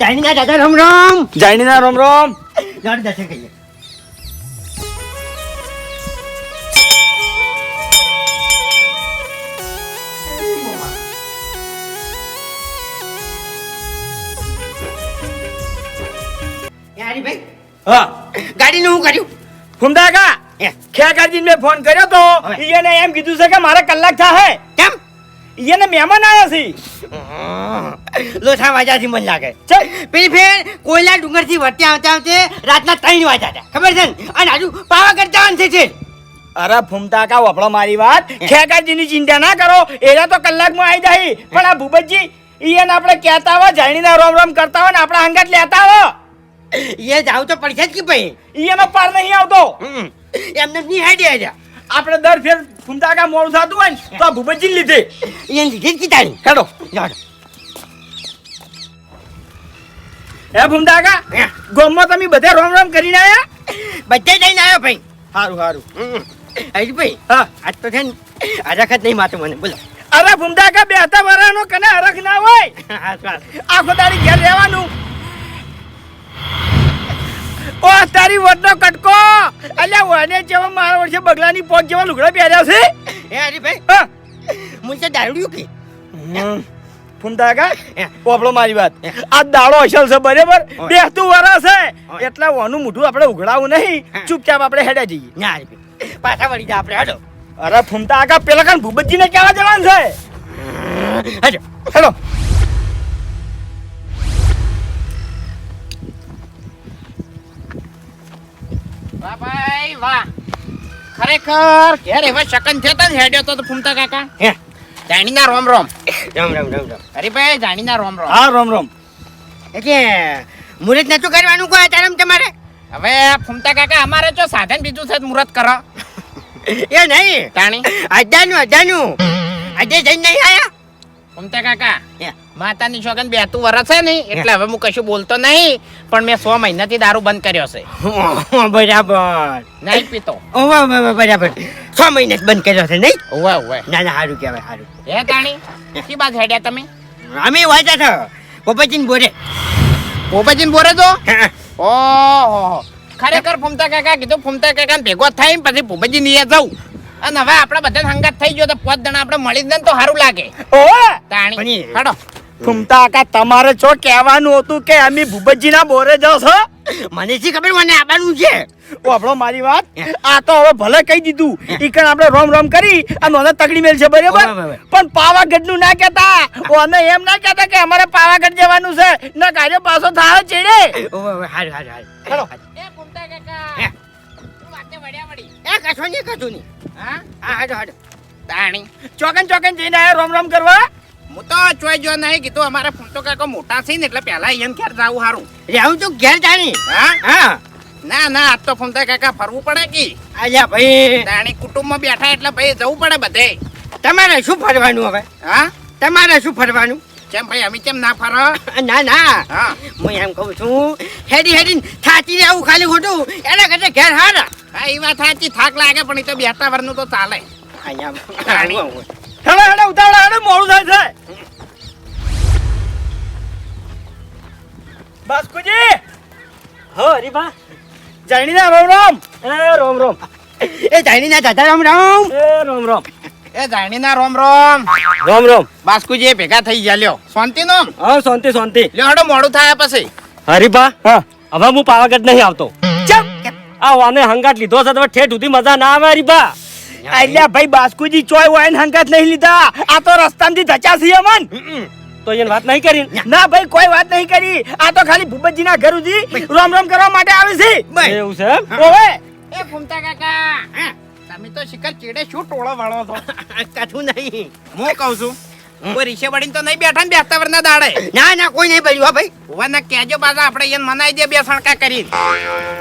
જાણીના દાદા રામ રામ. જાણીના રામ રામ. જાણ દર્શન કરીએ ગાડીનું હું કર્યું? ફુમદા કા હે. ખેકાજી મેં ફોન કર્યો તો. એને એમ કીધું છે કે મારે કલાક થાય કેમ? ઈને મહેમાન આવ્યા છે. લોથા વાજાથી મન લાગે. પેલી ફેર કોયલા ડુંગરથી વચ્ચે આવતા આવતે રાતના ત્રણ વાગ્યા હતા. ખબર છે ને? અને આજુ પાવાગઢ જવાનું છે છે અરે ફૂમતા કા વપડો મારી વાત. ખેકાજીની ચિંતા ના કરો. એના તો કલાકમાં આવી જાય. પણ આ ભૂપતજી ઈને આપણે કહેતા હોય જાણીના રોમ રોમ કરતા હોય ને આપણા હંગાત લેતા હો એ જાવ તો પડશે જ કે ભાઈ. ઈનો પાર નહીં આવતો. એમને નહીં હાડી આવ્યા આપણે દર ફેર ફૂમતા મોડું થતું હોય ને તો આ ભૂપતજી લીધે. એને લીધે જ કીધાની હેડો. જાડો હે ગોમમાં તમે બધે રોમ રોમ કરીને આયા? બધે જઈને આવ્યો ભાઈ. સારું સારું હજી ભાઈ હા. આજ તો છે ને અરખત નહીં માતું મને બોલો. અરે ફૂમતા કા બેહતા વરાનો કને અરખ ના હોય. આખો દાડી ઘેર રહેવાનું. ઓ તારી વડનો કટકો! અલ્યા વાને જેવા મારા વર્ષે બગલાની પોક જેવા લુગડા પહેર્યા છે? હે હરીભાઈ હા. મને તો દારૂડિયું કે? ફૂમતા કા પોપડો મારી વાત. આ દાડો અસલ છે બરાબર? બે બેસતું વરસ છે. એટલા વાનું મોઢું આપણે ઉઘડાવું નહીં. ચૂપચાપ આપણે હેડે જઈએ. ના પાછા વળી જા આપણે હાડો. અરે ફૂમતા આકા પેલા કાન ભૂપતજીને કહેવા જવાનું છે? હાડો. હેલો. વાહ ભાઈ વાહ. ખરેખર ઘેર એવા શકન છે તને હેડ્યો તો ફૂમતા કાકા. હે? જાણીના રોમ રોમ. રામ રામ રામ રામ. અરે ભાઈ જાણીના રોમ રોમ. હા રોમ રોમ. એટલે મુહૂર્ત નતું કરવાનું કોઈ તારમ તમારે? હવે ફૂમતા કાકા અમારે જો સાધન બીજું છે મુહૂર્ત કરો. એ નહીં. તાણી. અજાનું અજાનું આજે જઈને નહીં આયા? ફૂમતા કાકા માતાની બે બેતું વરસ છે નહીં એટલે હવે હું કશું બોલતો નહીં પણ મેં સો મહિનાથી દારૂ બંધ કર્યો છે. બરાબર. નહીં પીતો. બ- બરાબર. છ મહિને બંધ કર્યો છે નહીં? ઓવા ઓવા ના ના સારું કહેવાય સારું હે તાણી શી બાદ હેડ્યા તમે? અમે વાંચા છો. પોપચીન બોરે. પોપાજીને બોરે તો? હા, ઓહો ખરેખર ફૂમતા કાકા કીધું ફૂમતા કાકા ભેગો થાય પછી ભૂપતજી નીએ જવું અને હવે આપણે બધા હંગાત થઈ ગયો તો પાંચ જણા આપણે મળી જ ને તો સારું લાગે. ઓ તાણી હડો. ફૂમતા આકા તમારે છો કહેવાનું હતું કે અમે ભૂપતજીના બોરે જાવ છો મને શી ખબર? મને આવવાનું છે. ઓ આપણો મારી વાત? આ તો હવે ભલે કહી દીધું. ઈકણ આપણે રોમ રોમ કરી અને મને તગડી મેલ છે બરાબર. પણ પાવાગઢનું ના કહેતા ઓને એમ ના કહેતા કે અમારે પાવાગઢ જવાનું છે. ના કાર્ય પાછો થાય ચેડે. ઓહો, ઓહો, સારું સારું એ કશું નહીં કશું નહીં. હા? હા હાડો હાડો. તાણી ચોકન ચોકન જઈને આયા રોમ રોમ કરવા? હું તો ચોઈ જો નહીં કીધું અમારા ફૂમતો કાકા મોટા છે ને એટલે પહેલા અહીંયા ઘેર જાવું સારું રહેવું તો ઘેર જાણી? હા? હા. ના ના આજ તો ફૂમતા કાકા ફરવું પડે કે. અલ્યા ભાઈ. તાણી કુટુંબમાં બેઠા એટલે ભાઈ જવું પડે બધે. તમારે શું ફરવાનું હવે? હા? તમારે શું ફરવાનું? કેમ ભાઈ અમે કેમ ના ફરો? ના ના. હા. હું એમ કહું છું હેડી હેડી થાચી આવું ખાલી ખોટું. એના કરતા ઘેર હારા. હા એ વાત સાચી થાક લાગે પણ એ તો બેઠા વરનું તો ચાલે. અહીંયા હેડે હેડો ઉતાવળા હેડો મોડું થાય છે બાસ્કુજી! હો હરીભા. જાણીના રોમ રોમ. એ રોમ રોમ. એ જાણી ના દાદા રામ રામ. એ રોમ રોમ. એ જાણીના રોમ રોમ. રોમ રોમ. બાસ્કુજી ભેગા થઈ ગયા લ્યો. શાંતિ નો? હા શાંતિ શાંતિ. લ્યો હડો મોડું થાય પછી. હરીભા હા. હવે હું પાવાગઢ નહીં આવતો. આ વાને હંગાટ લીધો છે તો ઠેઠ સુધી મજા ના આવે રીબા અલ્યા ભાઈ. બાસ્કુજી ચોય વાઈન હંકાત નહીં લીધા. આ તો રસ્તામાંથી ધચા છીએ મન તો એને વાત નહીં કરી? ના ભાઈ કોઈ વાત નહીં કરી. આ તો ખાલી ભૂપતજીના ઘર સુધી રોમ રોમ કરવા માટે આવે છે. એવું છે ઓવે. એ ફૂમતા કાકા તમે તો શિખર ચીડે શું ટોળો વાળો છો? કશું નહીં. હું કહું છું કોઈ રીશે વળીને તો નહીં બેઠા ને બેસતા વરના દાડે. ના ના કોઈ નહીં ભાઈ ભાઈ. હોવાના કહેજો પાછા આપણે એને મનાઈ દે બે સણકા કરી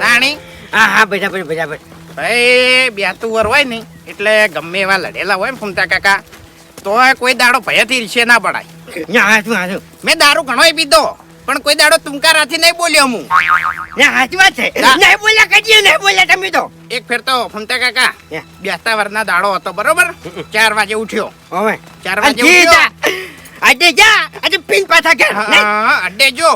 તાણી હા હા બરાબર બરાબર. ભાઈ બેતું વર હોય ને એટલે ગમે એવા લડેલા હોય ને ફૂમતા કાકા તો કોઈ દાડો ભયથી રીશે ના પડાય. મેં દારૂ ઘણો પીધો પણ કોઈ દાડો તુંકારાથી નહીં બોલ્યો હું. ના વાત છે. નહીં બોલ્યા નહીં બોલ્યા તમે તો. એક ફેર તો ફમતા કાકા. બેસતા વરના દાડો હતો બરોબર? ચાર વાગે ઉઠ્યો. હવે. ચાર વાગે ઉઠ્યો. આજે જા આજે પીન પાછા ઘેર અડે જો.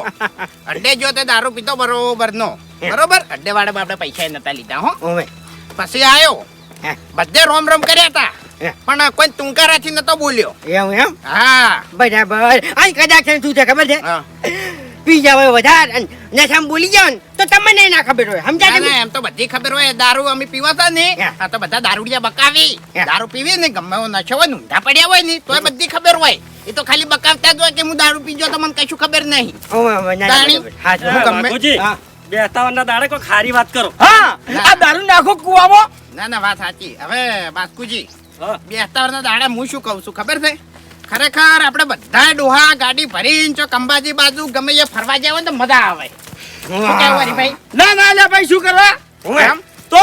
અડે જો તે દારૂ પીતો બરોબર નો બરોબર? અડ્ડે વાળે આપણે પૈસા નતા લીધા હો. ઓવે. પછી આવ્યો હે. બધે રોમ રોમ કર્યા હતા પણ કોઈ તુંકારાથી નતો બોલ્યો. એવું એમ? હા. બરાબર. અહીં કદાચ શું છે ખબર છે. પી જાવ હોય વધારે ને બોલી જાવ તો તમને ના ખબર હોય સમજ્યા ને એમ તો બધી ખબર હોય દારૂ અમે પીવાતા ને આ તો બધા દારૂડિયા બકાવી દારૂ પીવી ને ગમે એવો નશો હોય ઊંધા પડ્યા હોય ને તો બધી ખબર હોય એ તો ખાલી બકાવતા જ હોય કે હું દારૂ પીજો તો મને કશું ખબર નહીં ઓવે, ઓવે, ના, ના, તાણી? બરાબર. હા, હું જો. ગમે- બાપુજી હા. બેસતાવાના દાડે કોઈ ખારી વાત કરો હા આ દારૂ નાખો કુવામાં ના ના વાત સાચી હવે બાસ્કુજી હા. બેસતાવરના દાડા હું શું કહું છું ખબર છે ખરેખર આપણે બધા ડોહા ગાડી ભરીને જો કંબાજી બાજુ ગમે એ ફરવા જાય તો મજા આવે. ના ના લે ભાઈ શું કરવા? એમ? તો?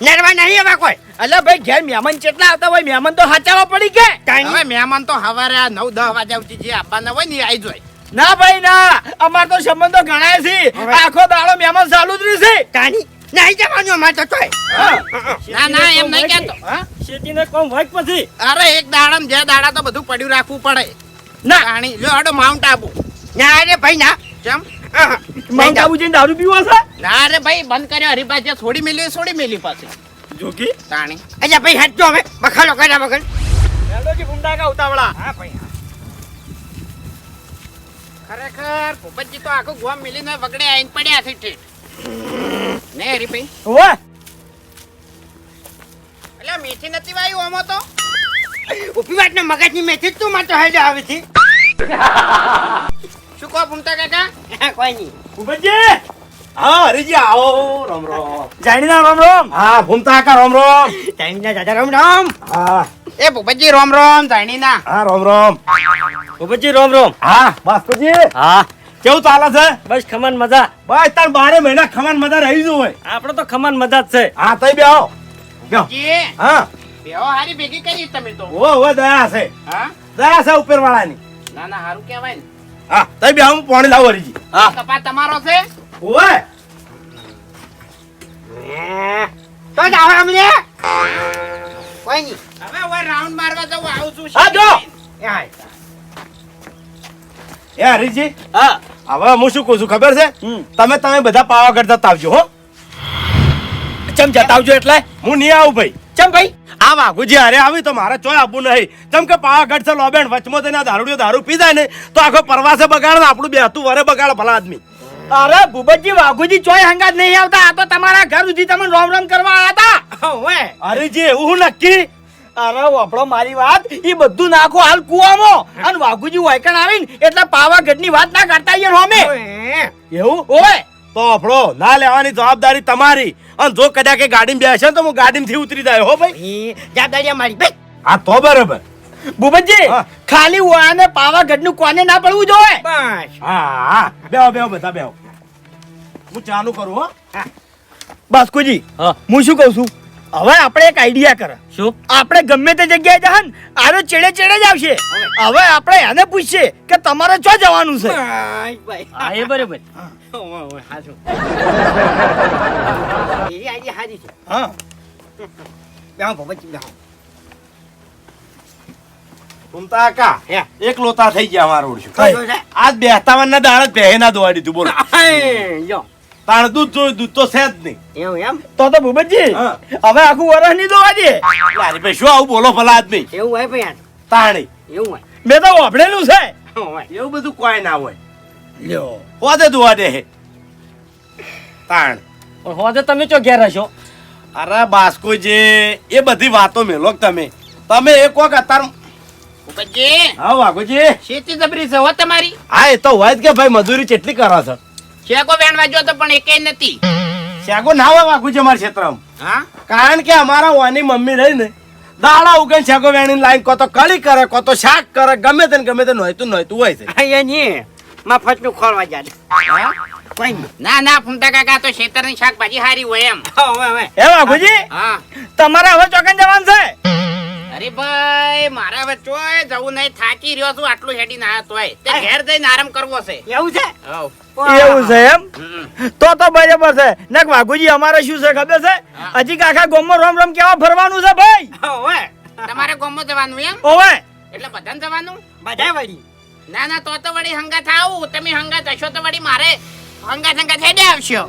નરવા નહીં હવે કોઈ? અલે ભાઈ ઘેર મહેમાન કેટલા આવતા હોય મહેમાન તો હાચાવા પડી કે? હવે મહેમાન તો સવારે નવ દસ વાગ્યા ઉઠી જે આપવાના હોય ને આવી જોય. ના ભાઈ ના. અમાર તો સંબંધો ગણાય છે. આખો દાડો મહેમાન ચાલુ જ રહેશે. તાણી? નહીં જવાનું અમારે તો તોય. ના ના એમ નહીં કેતો. હા? શેતીને કોમ હોય પછી? અરે એક દાડા જે દાડા તો બધું પડ્યું રાખવું પડે. ના. પાણી લ્યો આડો માઉન્ટ આબુ ના રે ભાઈ ના. કેમ. માઉન્ટ આબુ જઈને દારૂ પીવો છે? ના રે ભાઈ બંધ કર્યો. હરીભાઈ જે છોડી મેલી છોડી મેલી પાછી. જોકી તાણી અજા ભાઈ હટજો હવે. બખાડો કર્યા વગર. હેલોજી ભૂંડા કા ઉતાવળા? હા ભાઈ. ખરેખર ભૂપતજી તો આખું ગોમ મિલીને વગડે આઈને પડ્યા છે ઠેઠ. ને હરીભાઈ ઓય એટલે મીઠી નથી વાયું આમાં તો? ઉપી વાતના મગજની મેથી તું માતો હેડે આવે છે શું કહો ભૂમતા કાકા? હા, કોઈ નહીં. ભૂપતજી! હા હરીજી આવો રામ રામ. જાણીના રામ રામ? હા ભૂમતા કા રામ રામ. તાણીના દાદા રામ રામ? હા. એ ભૂપતજી રોમ રોમ જાણીના. હા રામ રામ. ભૂપતજી રોમ રોમ. હા બાસ્કોજી હા. કેવું ચાલે છે? બસ ખમન મજા. બસ તાર બારે મહિના ખમાન મજા રહી જવું હોય. આપડે તો ખમન મજા જ છે. હા તઈ બે આવો. બેહો. હા. બેહો હારી ભેગી કરી તમે તો. ઓ ઓ દયા છે. હા? દયા છે ઉપર વાળાની ના ના હારું કહેવાય ને. હા તઈ બે હું પાણી લાવો હરીજી. હા કપા તમારો છે? ઓય તો જ અમને કોઈ નહીં હવે હવે રાઉન્ડ મારવા જવું આવું છું હા, જો. એ હા. એ હરીજી હા. હવે હું શું કહું છું ખબર છે. તમે તમે બધા પાવાગઢ જતા આવજો હો. ચમ જતા આવજો એટલે? હું નહીં આવું ભાઈ. ચમ ભાઈ? આ વાઘુજી હારે આવી તો મારે ચોય આપવું નહીં. ચમ કે પાવાગઢ છે લોબેન વચમાં તેના આ દારૂડિયો દારૂ પી જાય ને તો આખો પરવાસે બગાડે ને આપણું બેહતું વરે બગાડે ભલા આદમી. અરે ભૂપતજી વાઘુજી ચોય હંગાત નહીં આવતા. આ તો તમારા ઘર સુધી તમે રોમ રોમ કરવા આવ્યા હતા. અરેજી એવું હું નક્કી? અરે વાપડો મારી વાત. એ બધું નાખો હાલ કુવામાં. અને વાઘુજી વાયકણ આવીને એટલે પાવાગઢની વાત ના કરતા યાર હોમે એવું? ઓય. તો અફડો ના લેવાની જવાબદારી તમારી. અને જો કદાચ એ ગાડીમાં બેસે ને તો હું ગાડીમાંથી ઉતરી જાય. હો ભાઈ. જવાબદારી મારી ભાઈ. હા તો બરાબર. ભૂપતજી ખાલી વાને પાવાગઢનું કોને ના પડવું જોઈએ? બસ. હા હા. બેહો બેહો બધા બેહો. હું ચાલુ કરું હો. હા. બાસ્કુજી હા. હું શું કહું છું? હવે આપણે એક આઈડિયા કર. શું? આપણે ગમે તે જગ્યાએ જહન આરો ચેડે ચેડે જ આવશે. હવે? આપણે એને પૂછીએ કે તમારે ચો જવાનું છે? હા એ બરોબર. હા. એક લોતા થઈ ગયા અમારો છે? આજ બેહતાવન ના દાળ જ બેહે ના દોવાડી તું બોલો. યો. તાણ દૂધ જોયું દૂધ તો છે જ નહીં. એવું એમ? તો તો ભૂપતજી હવે આખું વરસ નહીં દોવા દે. યાર ભાઈ શું આવું બોલો ભલા આદમી? એવું હોય ભાઈ તાણી. એવું હોય? મેં તો વાપરેલું છે. એવું બધું કોઈ ના હોય. લ્યો. હોદે દોવા દે હે. તાણ. પણ હોજે તમે ચો ઘેર હશો અરે બાસ્કો જે એ બધી વાતો મેલો તમે. તમે એક વખત અત્યારે ભૂપતજી હા વાઘુજી. શેતી દબરી છે હો તમારી? હા એ તો હોય જ કે ભાઈ મજૂરી કેટલી કરો છો. શેકો વેણવા જો તો પણ એકે નથી. શેકો ના હોય વાઘુજી અમારા ક્ષેત્રમાં. હા? કારણ કે અમારા ઓની મમ્મી રહી ને દાડા ઉગન શેકો વેણી લાઈન કોતો કળી કરે કોતો શાક કરે ગમે તેને ગમે તે નોયતું નોયતું હોય છે. અહીંયા માં મફતનું ખોળવા જાય હા? કોઈ ના ના ફૂમતા કાકા તો શેતરની શાકભાજી હારી હોય એમ. હવે હવે એ વાઘુજી? હા. તમારે હવે ચોકન જવાનું છે? અરે ભાઈ મારા હવે જવું નહીં થાકી રહ્યો છું આટલું હેડી ના તોય. તે ઘેર જઈને આરામ કરવો છે. એવું છે? એવું છે એમ? તો તો બરાબર છે. ને વાઘુજી અમારે શું છે ખબર છે? હજી કાકા ગોમમાં રોમ રોમ કેવા ફરવાનું છે ભાઈ? હવે. તમારે ગામમાં જવાનું એમ? ઓવે એટલે બધાને જવાનું? બધા વળી. ના ના તો તો વળી હંગા થાવ તમે હંગા હશો તો વળી મારે હંગાત હંગાત હેડે આવશો.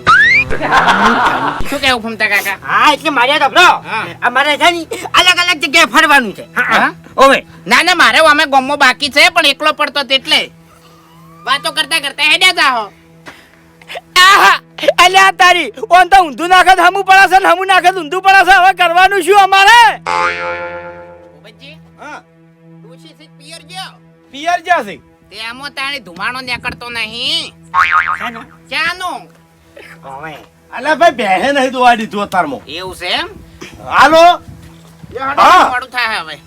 શું કેવું ફમતા કાકા? હા એટલે મારે તો બ્રો અમારે છે ને અલગ અલગ જગ્યાએ ફરવાનું છે. હા, હા. હા? ઓવે. ના ના મારે અમે ગમો બાકી છે પણ એકલો પડતો તેટલે વાતો કરતા કરતા હેડ્યા જાહો આહા અલ્યા તારી ઓન તો ઊંધું નાખે તો હમું પડે ને હમું નાખે તો ઊંધું પડાશે હવે કરવાનું શું અમારે? હા. ડોશી પિયર ગયો. પિયર જ્યાં છે? તેમાં તાણી ધુમાડો નીકળતો નહીં? ક્યાંનું હવે. અલ્યા ભાઈ બેહે નહીં દોવા દીધું અતારમાં એવું છે એમ? હાલો. હા. મોડું થાય હવે.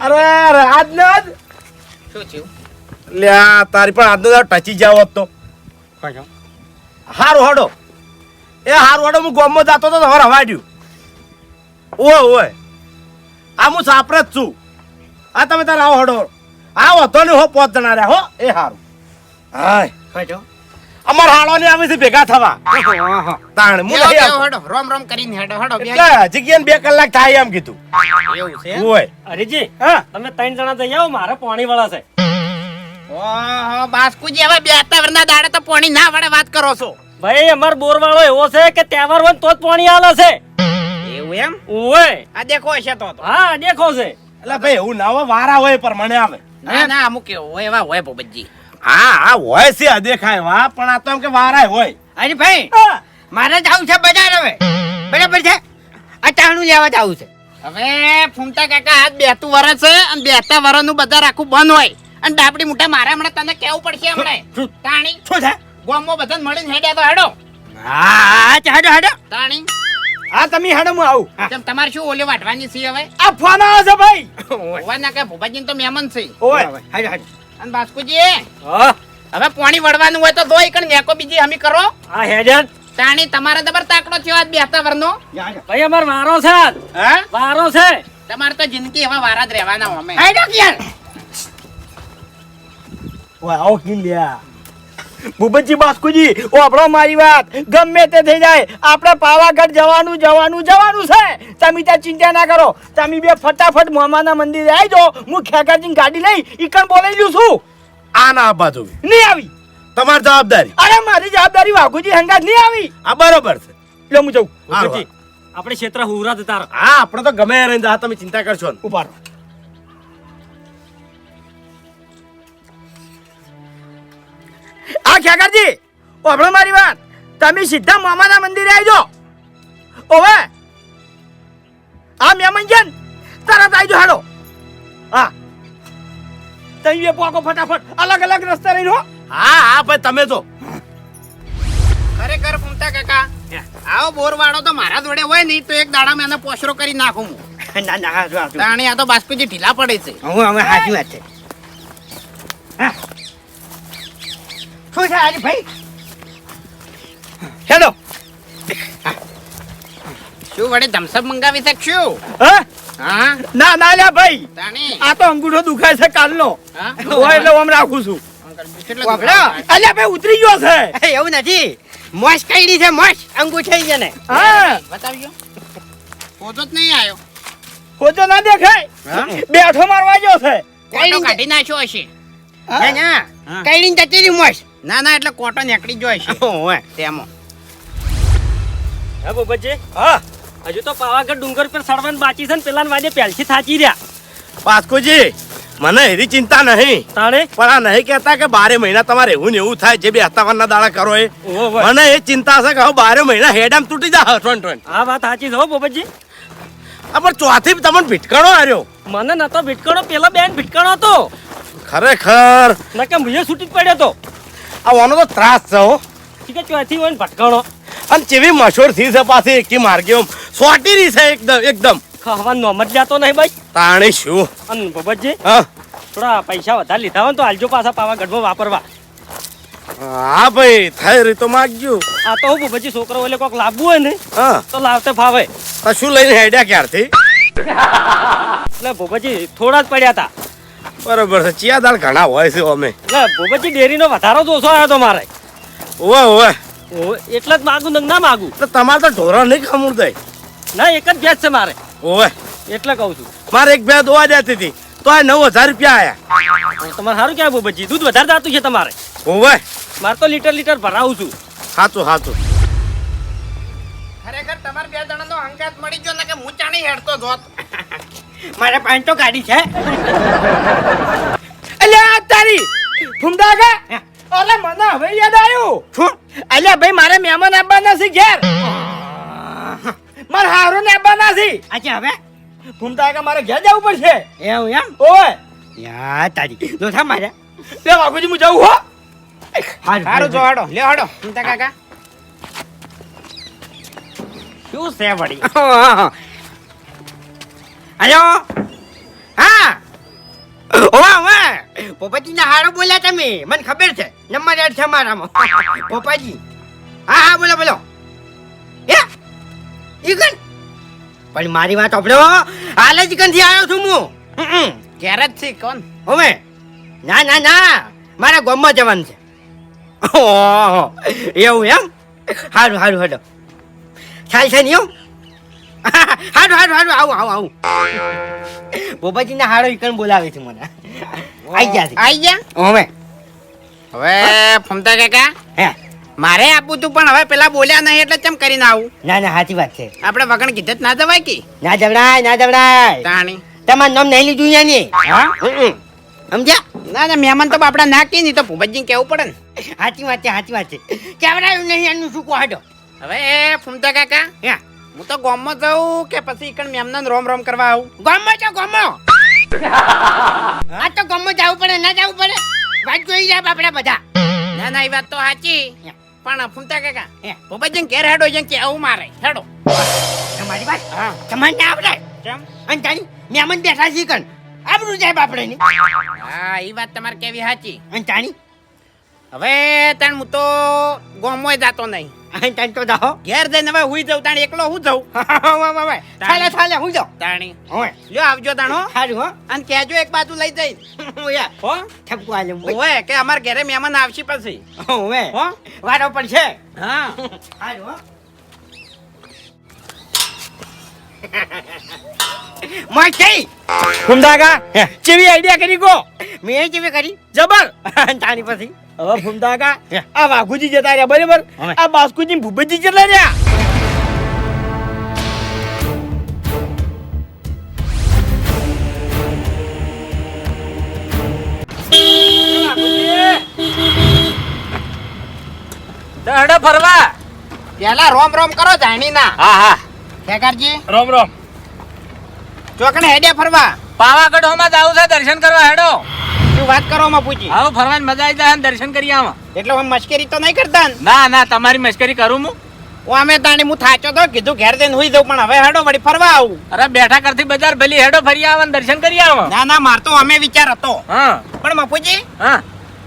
અરે અરે આજ ને આજ. શું થયું? લ્યા તારી પણ આજનો દાડો ટચી જાવ હોત તો. હારું હડો. એ હારું હડો હું ગોમમાં જાતો તો હવે હવાડ્યું. ઓય ઓય. આ હું સાપરે જ છું. આ તમે તારે આવો હડો. આવો તો ને હો પોત જણા રહ્યા હો. એ હારું. હાય. હજો. અમાર હાળો ને આવે છે ભેગા થવા. ઓહો. તાણ મુ નહીં બેહો, રોમ રોમ કરીને હેડો હેડો. એટલે જગ્યાને બે કલાક થાય એમ કીધું. એવું છે? ઓય અરેજી હા. તમે ત્રણ જણા જઈ આવો મારે પાણી વાળા છે. ઓહો બાસ્કુજી હવે બે વરના દાડે તો પાણી ના વડે વાત કરો છો. ભાઈ અમાર બોર વાળો એવો છે કે તહેવાર હોય તો જ પાણી આલે છે. એવું એમ? ઓય આ દેખો છે તો તો. હા દેખો છે. એટલે ભાઈ એવું નાવા વારા હોય પર મને આવે. ના ના અમુક એવું હોય એવા હોય ભૂપતજી. હા હા હોય છે આ દેખાય વાહ પણ આ તો એમ કે વારાય હોય. અરે ભાઈ મારે જવું છે બજાર હવે. બરાબર છે? આ ટાણું લેવા જવું છે. હવે ફૂમતા કાકા આજ બેતું વરસ છે અને બેતા વરસનું બજાર આખું બંધ હોય. અને ડાપડી મોટા મારે હમણાં તને કેવું પડશે હમણાં? તાણી? શું છે? ગોમો બધા મળીને હેડ્યા તો હેડો. હા હાડો હેડો. તાણી? હા તમે હેડો હું આવું. તેમ તમારે શું ઓલી વાટવાની છે હવે? આ ફોન આવે છે ભાઈ. હોવા ના કે ભૂપાજી તો મહેમાન છે. ઓય. હાડો હાડો. અને બાસ્કુજી હવે પાણી વળવાનું હોય તો દો એકણ નેકો બીજી હમી કરો. હા હેજન? તાણી તમારે દબર તાકડો થયો આજ બેતા વરનો. ભાઈ અમાર વારો છે. હા? વારો છે. તમારે તો જિંદગી એવા વારા જ રહેવાના અમે. હેડો ક્યાં ઓય આવ કી લ્યા ભૂપતજી બાસ્કુજી ઓભળો મારી વાત. ગમે તે થઈ જાય. આપણે પાવાગઢ જવાનું જવાનું જવાનું છે. તમે ત્યાં ચિંતા ના કરો. તમે બે ફટાફટ મોમાના મંદિરે આવી જાઓ. હું ખેગાજીની ગાડી લઈ ઈકણ બોલાવી લઉં છું. આ ના આપવા જોવી. નહીં આવી. તમારી જવાબદારી. અરે મારી જવાબદારી વાઘુજી હંગાત નહીં આવી. આ બરોબર છે. એટલે હું જઉં. આપણે ક્ષેત્ર હુરા જતા હા આપણે તો ગમે રહીને જા, તમે ચિંતા કરશો ને આ ખ્યાકરજી ઓભળો મારી વાત. તમે સીધા મામાના મંદિરે આવજો ઓવે. આ મહેમાન છે તરત આવજો હાડો હા. તમે પોકો ફટાફટ અલગ અલગ રસ્તે રહી હો. હા હા ભાઈ તમે તો ખરેખર ફૂમતા કાકા આવો બોરવાડો તો મારા જોડે હોય નહીં તો એક દાડામાં એને પોસરો કરી નાખું હું. ના ના આ તો બાસ્કુજી ઢીલા પડે છે. હું હવે હાજી વાત છે. શું છે આજે ભાઈ? હેલો. શું વડે ધમસપ મંગાવી શકશું હા? હા? ના ના લ્યા ભાઈ. આ તો અંગૂઠો દુખાય છે કાલનો. હા? હોય એટલે હું રાખું છું. કેટલો વાપરો. દુખાવો? અલ્યા ભાઈ ઉતરી ગયો છે. એવું નથી. મોસ કઈડી છે મોસ. અંગૂઠે છે ને. હા. બતાવજો. ફોટો જ નહીં આવ્યો હોજો ના દેખાય. બેઠો મારવા ગયો છે. કાઢી નાખ્યો હશે. કઈડીને જતી રહી મોસ. ના ના એટલે કોટો નીકળી ગયો છે ઓવે તેમાં. હા ભૂપતજી હા. હજુ તો પાવાગઢ ડુંગર પર સડવાનું બાકી છે ને પેલા વાજે પહેલથી થાચી રહ્યા. પાસકોજી મને એની ચિંતા નહીં. તારે પણ આ નહીં કહેતા કે બારે મહિના તમારે એવું ને એવું થાય જે બે હતાવાના દાડા કરો એ. મને એ ચિંતા છે કે હવે બારે મહિના હેડામ તૂટી જા ટ્વેન ટ્વેન આ વાત સાચી છે હો ભૂપતજી આ પણ ચોથી તમને ભીટકણો આર્યો મને નતો ભીટકણો પેલા બેન ભીટકણો હતો. ખરેખર. નકે મુજે છૂટી જ પડ્યો તો. આ વાનો તો ત્રાસ છે હો. ચોથી હોય ને ભટકાણો. અને ચેવી મશહૂર થઈ છે પાછી એકી માર્ગે આમ સોટી રહી છે એકદમ એકદમ. ખાવા નો જ જાતો નહીં ભાઈ. તાણે શું? અને ભૂપતજી હા. થોડા પૈસા વધારે લીધા હોય તો આલજો પાછા પાવાગઢમાં વાપરવા. હા ભાઈ થાય રે તો માગજો. આ તો હું ભૂપતજી છોકરો ઓલે કોક લાવવું હોય ને હા. તો લાવતે ફાવે. કશું શું લઈને હેડ્યા ક્યારથી? એટલે ભૂપતજી થોડા જ પડ્યા હતા. બરોબર છે. ચિયા દાળ ઘણા હોય છે અમે. એટલે ભૂપતજી ડેરીનો વધારો જ ઓછો આવ્યો તો મારે ઓવે ઓવે એટલે જ માગું નંગ ના માગું. તો તમારે તો ઢોરા નહીં ખમણ દઈ ના એક જ ભેજ છે મારે. ઓવે એટલે કહું છું. મારે એક ભેજ દોવા જતી હતી. તો આ નવ હજાર રૂપિયા આયા. તમારે સારું ક્યાં ભૂપતજી દૂધ વધારે જાતું છે તમારે. ઓવે મારે તો લીટર લીટર ભરાવું છું. સાચું સાચું ખરેખર તમારે બે જણાનો હંગાત મળી ગયો ને કે હું ચાણી હેડતો જોત મારા પાંચ તો ગાડી છે. અલ્યા તારી ફૂમતા કા અલે મને હવે યાદ આવ્યું. શું? અલ્યા ભાઈ મારે મહેમાન આવવાના છે ઘેર. મારે હારો ને આવવાના છે. અચ્છા હવે? ફૂમતા કા મારે ઘેર જવું પડશે. એવું એમ? ઓય. યા તારી જો થા મારે. લે બાપુજી હું જાઉં હો. સારું જો હાડો લે હાડો. ફૂમતા કાકા. શું છે વળી? હલો હા. ઓવા ઓવા. પોપાજી ના હારો બોલ્યા તમે. મને ખબર છે. નંબર એડ છે મારામાં. પોપાજી હા હા બોલો બોલો. એ ઈગન? પણ મારી વાત સાંભળો. હાલ જ થી આવ્યો છું હું. હમ. જ છે કોણ? હવે ના ના ના. મારા ગામમાં જવાનું છે. ઓહો. એવું એમ? સારું સારું હાલો. થાય છે નહીં હારું હારું હારું આવું આવું આવું. બોબાજી ના હારો ઈકણ બોલાવે છે મને. આઈ ગયા છે. આઈ ગયા? હવે. હવે ફૂમતા કાકા હે. મારે આપવું તું પણ હવે પેલા બોલ્યા નહીં એટલે ચમ કરીને આવું? ના ના સાચી વાત છે. આપણે વગણ કીધે ના જવાય કે? ના જવડાય ના જવડાય. તાણી. તમારું નામ નહીં લીધું અહીંયા ની? સમજ્યા? ના ના મહેમાન તો આપણે ના કી નહીં તો ભૂપતજી કેવું પડે ને. સાચી વાત છે સાચી વાત છે. કેવડાયું નહીં એનું શું કહો હાડો? હવે ફૂમતા કાકા હે. હું તો ગામમાં જાઉં કે પછી ઈકણ મેમના રોમ રોમ કરવા આવું? ગામમાં તો ગામમાં! આ તો ગામમાં જવું પડે ના જવું પડે. વાત જોઈ જાય આપણે બધા. ના ના એ વાત તો સાચી. પણ ફૂમતા કાકા. ભૂપતજી ઘેર હેડો જેમ કે આવું મારે. હેડો. તમારી વાત? હા. તમારે ના આવડે? કેમ? અને તારી મેમન બેઠા છે કન આપણું જાય ની હા એ વાત તમારે કેવી સાચી. અને તાણી હવે તાણ હું તો ગોમોય જાતો નહીં. અહીં તણ તો જાઓ. ઘેર જઈને હવે હું જઉં તાણ એકલો હું જાઉં? ચાલે થાલે હું જાઉં તાણી. હોય જો આવજો તાણો. સારું હો. અને કહેજો એક બાજુ લઈ જઈ હો. ઠપકો આલે હોય કે અમાર ઘરે મહેમાન આવશે પછી. હવે. હો. વારો પડશે. હા. સારું હો. ફૂમતા કા ચેવી આઈડિયા કરી ગો. મેં ચેવી કરી. જબર. તાની પછી. હવે હે. આ વાઘુજી જતા રહ્યા બરાબર. આ બાસ્કુજી ભૂપતજી જતા રહ્યા. દહડો ફરવા. પેલા રોમ રોમ કરો જાણી ના હા હા. ખેગારજી રોમ રોમ ચોકણે હેડે ફરવા. પાવાગઢ હોમાં આવું છે દર્શન કરવા હેડો. શું વાત કરો મપુજી આવો ફરવાની મજા આવી જાય ને દર્શન કરી આવો. એટલે હું મશ્કરી તો નહીં કરતા ના? ના તમારી મશ્કરી કરું હું. હું અમે તાણી હું થાચો તો કીધું ઘેર જઈને હુઈ દઉં પણ હવે હેડો વળી ફરવા આવું. અરે બેઠા કરતી બજાર ભલી હેડો ફરી આવો ને દર્શન કરી આવો. ના ના માર તો અમે વિચાર હતો. હા. પણ મફુજી હા.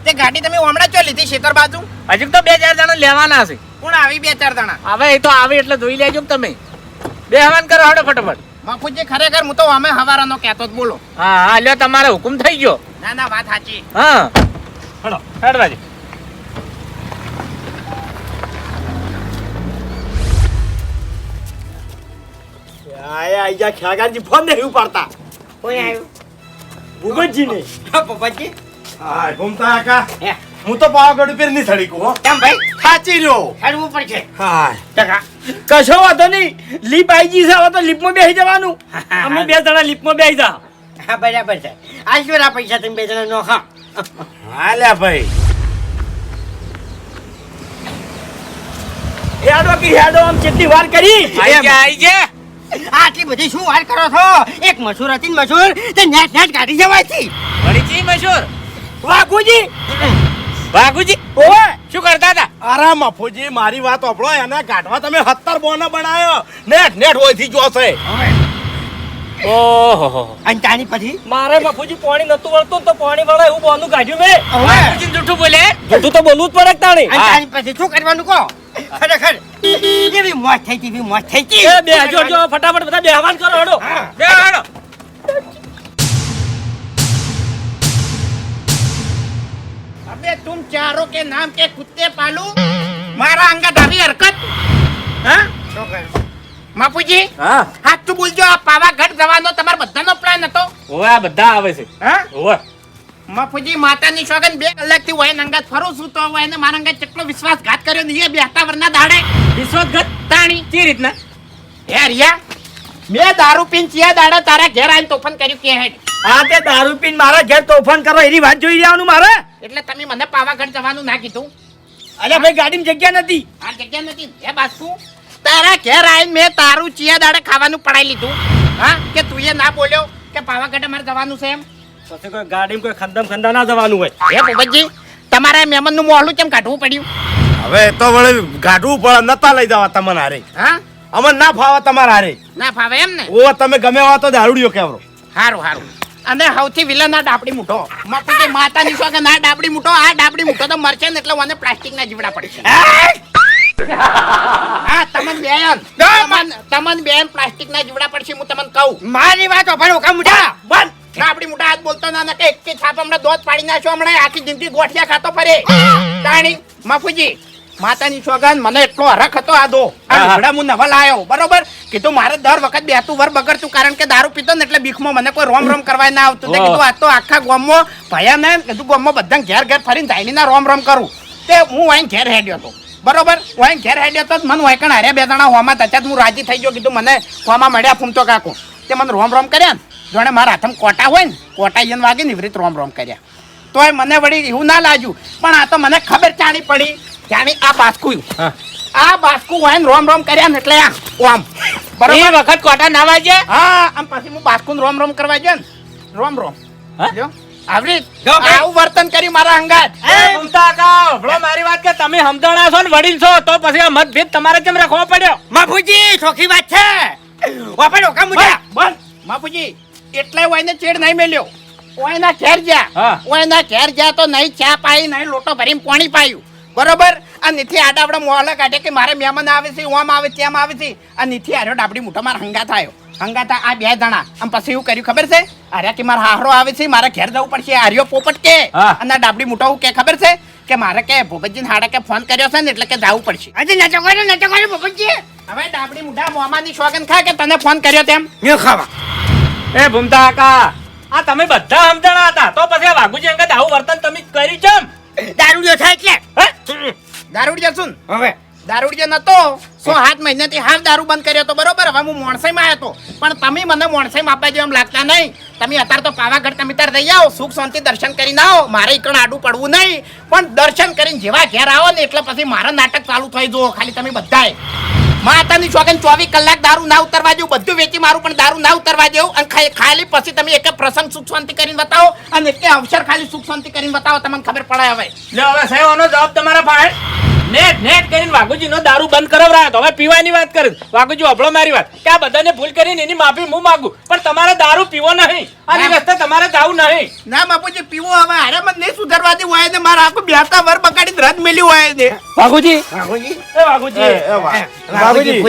તે ગાડી તમે હમણાં ચો લીધી શેતર બાજુ? હજુ તો બે ચાર જણા લેવાના છે. કોણ આવી બે ચાર જણા? હવે એ તો આવે એટલે જોઈ લેજો તમે. બે હવાન કરો હેડો ફટાફટ. મફુજી ખરેખર હું તો અમે હવારાનો કહેતો જ બોલો. હા હા લ્યો તમારે હુકમ થઈ ગયો. ના ના વાત સાચી. હા. હેડો હેડવાજી. આયા આયા ખ્યાગાજી ફોન નહીં ઉપાડતા. કોઈ આવ્યું? ભૂપતજી ને ભૂપતજી હા ભૂમતા કાકા હે તો પાવાગઢ ઉપર નહીં સડી કહું હો. કેમ ભાઈ? સાચી રહ્યો. હેડવું પડશે. હા. ટકા. કશો વાંધો નહીં. લીપ આવી ગઈ છે હવે તો લીપમાં બેસી જવાનું. અમે બે જણા લીપમાં બેસી જા. હા બરાબર છે. આજો રા પૈસા તમે બે જણા નો ખા હાલ્યા ભાઈ. હેડો કે હેડો આમ કેટલી વાર કરી? આઈ ગયા આઈ ગયા? આટલી બધી શું વાત કરો છો? એક મશહૂર હતી ને મશહૂર તે નેટ નેટ કાઢી જવાય છે. વળી ચી મશહૂર વાઘુજી? ભાગુજી ઓય શું કરતા હતા? અરે મફુજી મારી વાત ઓપડો એના કાઢવા તમે સત્તર બોનો બનાવ્યો નેટ નેટ હોય જોશે ઓહો અને તાની પછી? મારે મફુજી પાણી નતું વળતું તો પાણી વળે એવું બોનું કાઢ્યું મેં. મફુજી જૂઠું બોલે? જૂઠું તો બોલવું જ પડે તાણી? અને તાની પછી શું કરવાનું કહો? ખરેખર એવી મોજ થઈ હતી એવી મોજ થઈ હતી બે જો જો ફટાફટ બધા બેહવાન કરો હડો. હા. બે હેડો. અબે તુમ ચારો કે નામ કે કુત્તે પાલુ? મારા અંગત આવી હરકત? હા? માપુજી હા. સાચું બોલજો આ પાવાગઢ જવાનો તમારો બધાનો પ્લાન હતો. ઓવે આ બધા આવે છે. હા? ઓવે માફુજી માતાની સોગન બે કલાકથી હોય નંગાત ફરું છું તો હોય ને મારા અંગત કેટલો વિશ્વાસઘાત કર્યો ને એ બેહતા વરના દાડે. વિશ્વાસઘાત તાણી. કે રીતના? હે રિયા મેં દારૂ પીન ચિયા દાડા તારા ઘેર આવીને તોફાન કર્યું કે હેડ? આ તે દારૂ પીન મારા ઘેર તોફાન કરો એની વાત જોઈ લેવાનું મારે? એટલે તમે મને પાવાગઢ જવાનું ના કીધું? અરે ભાઈ ગાડીમાં જગ્યા નથી. આ જગ્યા નથી. હે બાસુ? તારા ઘેર આવીને મેં તારું ચિયા દાડે ખાવાનું પડાઈ લીધું. હા કે તું એ ના બોલ્યો કે પાવાગઢ અમારે જવાનું છે એમ? પછી કોઈ ગાડીમાં કોઈ ખંદમ ખંદા ના જવાનું હોય. હે ભૂપતજી તમારા મહેમાનનું મોહલું કેમ કાઢવું પડ્યું? હવે તો વળી ગાઢવું પડે નતા લઈ જવા તમને હારે. હા? અમને ના ફાવા તમારા હારે. ના ફાવે એમ ને? ઓ તમે ગમે એવા તો દારૂડિયો કેવરો હારું હારું. અને સૌથી વિલન આ ડાબડી મૂઠો મતલબ માતા ની સોગન આ ડાબડી મૂઠો આ ડાબડી મૂઠો તો મરશે ને એટલે મને પ્લાસ્ટિક ના જીવડા પડશે. હા? તમને બેન. તમને તમને બેન પ્લાસ્ટિક ના જીવડા પડશે હું તમને કહું. મારી વાત ઓફર ઓકા મુઠા બંધ. ડાબડી મૂઠા હાથ બોલતો ના ના કે એક કે છાપ હમણાં દોત પાડી નાખ્યો હમણાં. આખી જિંદગી ગોઠિયા ખાતો ફરે. તાણી મફુજી. માતાની છોગાન મને એટલો હરખ હતો આ દો. આ લુગડા હું નવા લાયો બરોબર? કીધું મારે દર વખત બેતું વર બગડતું કારણ કે દારૂ પીતો ને એટલે બીખમાં મને કોઈ રોમ રોમ કરવા ના આવતું. તે કીધું આ તો આખા ગોમમાં ભયા ને કીધું ગોમમાં બધા ઘેર ઘેર ફરીને ધાયલીના રોમ રોમ કરું. તે હું અહીં ઘેર હેડ્યો હતો. બરોબર? હું ઘેર હેડ્યો તો મને વાંકણ હાર્યા બે જણા હોમાં તચાત હું રાજી થઈ ગયો. કીધું મને હોમાં મળ્યા ફૂમતો કાકો. તે મને રોમ રોમ કર્યા જોણે મારા હાથમાં કોટા હોય ને કોટા ઈયન વાગે નિવૃત્ત રોમ રોમ કર્યા. તોય મને વળી એવું ના લાગ્યું. પણ આ તો મને ખબર ચાણી પડી. જાણી આ બાસ્કું આ બાસ્કુ હોય ને રોમ રોમ કર્યા ને એટલે આ ઓમ. બરોબર? વખત કોટા ના વાજે હા આમ પછી હું બાસ્કુન રોમ રોમ કરવા જો ને. રોમ રોમ. હા? આવડી આવું વર્તન કરી મારા અંગાત. એ કાકા મારી વાત કે તમે સમજણા છો ને વડીલ છો તો પછી આ મતભેદ તમારે કેમ રાખવો પડ્યો? માફુજી ચોખી વાત છે. ઓફર ઓકા મુજા બંધ બાપુજી એટલે ઓયને ચેડ નહીં મેલ્યો. ઓયના ઘેર ગયા હા. ઓયના ઘેર ગયા તો નહીં ચા પાઈ નહીં લોટો ભરીને પાણી પાયું. બરોબર? આ નીથી આડા આપણે મોહલા કાઢે કે મારે મહેમાન આવે છે ઓમ આવે તેમ આવે છે. આ નીથી આર્યો ડાબડી મોટો મારા થાય. હંગા થાય આ બે જણા. આમ પછી એવું કર્યું ખબર છે? અરે કે મારા હારો આવે છે મારે ઘેર જવું પડશે. આર્યો પોપટ કે અને ડાબડી મોટો હું કે ખબર છે? કે મારે કે ભૂપતજી હાડે કે ફોન કર્યો છે ને એટલે કે જવું પડશે. આજે નચો કરો નચો કરો ભૂપતજી હવે ડાબડી મોઢા મોમાની શોગન ખા કે તને ફોન કર્યો તેમ? ન ખાવા. એ ભૂમતા કાકા. આ તમે બધા સમજણા હતા. તો પછી વાઘુજી અંગત આવું વર્તન તમે કર્યું ચમ દારૂડિયો થાય એટલે. દારૂડિયો સુન હવે? દારૂડિયો નતો. સો હાથ મહિનાથી હાફ દારૂ બંધ કર્યો તો બરોબર. હવે હું મોણસાઈમાં આવ્યો હતો પણ તમે મને મોણસાઈમાં આપવા જેવા લાગતા નહીં. તમે અત્યારે તો પાવાગઢ તમે ત્યારે રહી આવો. સુખ શાંતિ દર્શન કરીને આવો. મારે એકણ આડું પડવું નહીં. પણ દર્શન કરીને જેવા ઘેર આવો ને એટલે પછી મારા નાટક ચાલુ થઈ જુઓ. ખાલી તમે બધાય. માતાની ચોગન ચોવીસ કલાક દારૂ ના ઉતરવા જેવું બધું વેચી મારું, પણ દારૂ ના ઉતરવા જેવું અને ખાલી- પછી તમે એક પ્રસંગ સુખ શાંતિ કરીને બતાવો અને એક અવસર ખાલી સુખ શાંતિ કરીને બતાવો, તમને ખબર પડે હવે. લે હવે સાહેબ જવાબ તમારા પાસે. નેટ નેટ કરીને વાઘુજી નો દારૂ બંધ કરાવરાયો તો. હવે પીવાની વાત કરે. વાઘુજી અભળો મારી વાત. કે આ બધાને ભૂલ કરીને એની માફી હું માંગુ. પણ તમારે દારૂ પીવો નહીં. અને રસ્તે તમારે જવું નહીં. ના બાપુજી પીવો હવે. હારે મત નહીં સુધારવા દે હોય ને મારા આખું બેસતા વર બગાડી રદ મેલ્યું હોય ને. વાઘુજી. બાપુજી એ વાઘુજી. એ વાઘુજી.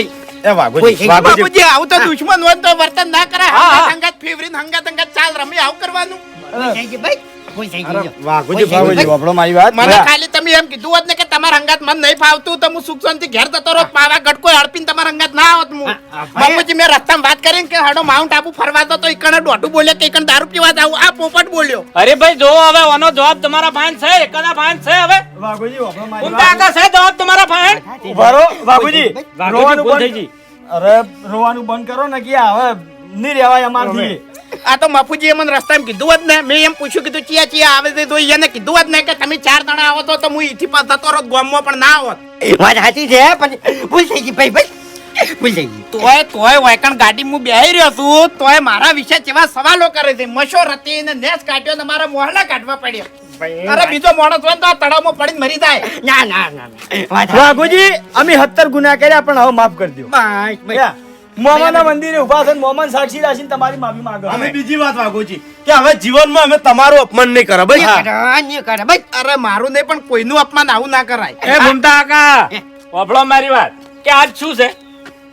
એ વાઘુજી. વાઘુજી. આવું તો દુશ્મન હોય તો વર્તન ના કરાય. હા, હા. હંગાત ફેવરી ફેવરીન હંગાત હંગાત ચાલ રમી આવું કરવાનું. ભાઈ કોઈ થઈ ગયો. વાઘુજી થઈ વાપરો મારી વાત. મને ખાલી તમે એમ કીધું હોત ને કે તમારા હંગાત મને નહીં ફાવતું તો હું સુખ શાંતિ ઘેર જતો રહો પાવા ગટકો અડપીને તમારા હંગાત ના આવત હું. બાપુજી મેં રસ્તામાં વાત કરીને કે હાડો માઉન્ટ આબુ ફરવા દો તો ઈકણે દોઢું બોલ્યો કે ઈકણે દારૂ પીવા જાવ. આ પોપટ બોલ્યો. અરે ભાઈ જો હવે આનો જવાબ તમારા ભાન છે એકના ભાન છે હવે. વાઘુજી વાપરો મારી વાત. કાકા છે જવાબ તમારા પાસે ઉભારો વાઘુજી વાઘુજી રોવાનું થઈ બંધ અરે રોવાનું બંધ કરો ને કે હવે નહીં રહેવાય અમારથી. આ તો મફુજીએ મને રસ્તામાં કીધું જ ને. મેં એમ પૂછ્યું કીધું ચિયા ચિયા આવે છે. તો એને કીધું જ ને કે તમે ચાર જણા આવો તો તો હું ઈથી પાસ થતો રહો ગામમાં પણ ના આવત વાત સાચી છે પણ ભૂલ થઈ ગઈ ભાઈ ભાઈ. ભૂલ થઈ ગઈ. તોય તોય વાયકણ ગાડી હું બેહી રહ્યો છું. તોય મારા વિશે કેવા સવાલો કરે છે? મશો રતી ને નેસ કાઢ્યો ને મારા મોહલા કાઢવા પડ્યો. અરે બીજો માણસ હોય તો આ તળાવમાં પડીને મરી જાય. ના ના ના. વાઘુજી અમે સત્તર ગુના કર્યા પણ હવે માફ કરી દો. મોમાના મંદિરે ઊભા થઈને મોમન સાક્ષી રાખીને તમારી માફી માંગો. અમે બીજી વાત વાઘુજી કે હવે જીવનમાં અમે તમારું અપમાન નહીં કરે ભાઈ નહીં કરે, ભાઈ અરે મારું નહીં પણ કોઈનું અપમાન આવું ના કરાય. એ ભૂમતા કાકા વાપરો મારી વાત. કે આજ શું છે?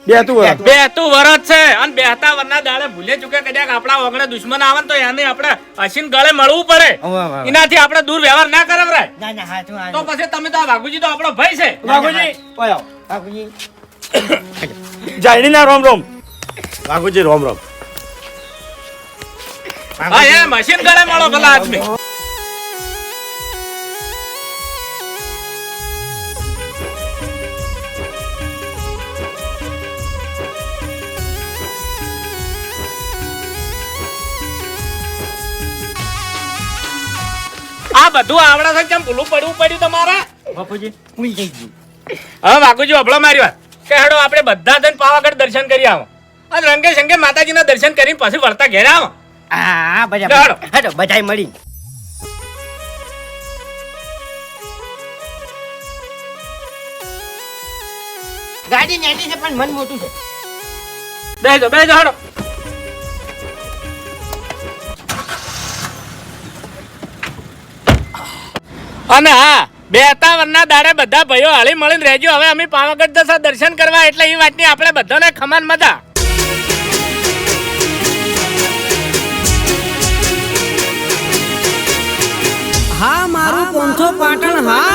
બે તું બેતું વરસ છે. અને બેહતા વરના દાડે ભૂલે ચૂકે કદાચ આપણા ઓગણે દુશ્મન આવે ને તો એને આપણે હસીન ગળે મળવું પડે. એનાથી આપણે દૂર વ્યવહાર ના કરે ના ના તો પછી તમે તો આ વાઘુજી તો આપણો ભાઈ છે. વાઘુજી ઓય જાણીના રોમ રોમ વાઘુજી રોમ રોમ હા એ મશીન ગળે મળો ભલા આદમી આ બધું આવડા છે કેમ ભૂલું પડવું પડ્યું તમારે? બાપુજી હું જઈ ગયું. હવે બાપુજી અભળો મારી વાત. કે હેડો આપણે બધા જણ પાવાગઢ દર્શન કરી આવો. અને રંગે શંગે માતાજીના દર્શન કરીને પછી વળતા ઘેર આવો. હા બધા હેડો બધાય મળી. ગાડી નેટી છે પણ મન મોટું છે. બેજો બેજો હેડો. અને હા વરના દાડે બધા ભાઈઓ હળી મળીને રહેજો. હવે અમે પાવાગઢ જશા દર્શન કરવા, એટલે એ વાતની આપણે બધાને ખમાન મજા. હા, મારું પોંથો પાટણ, હા.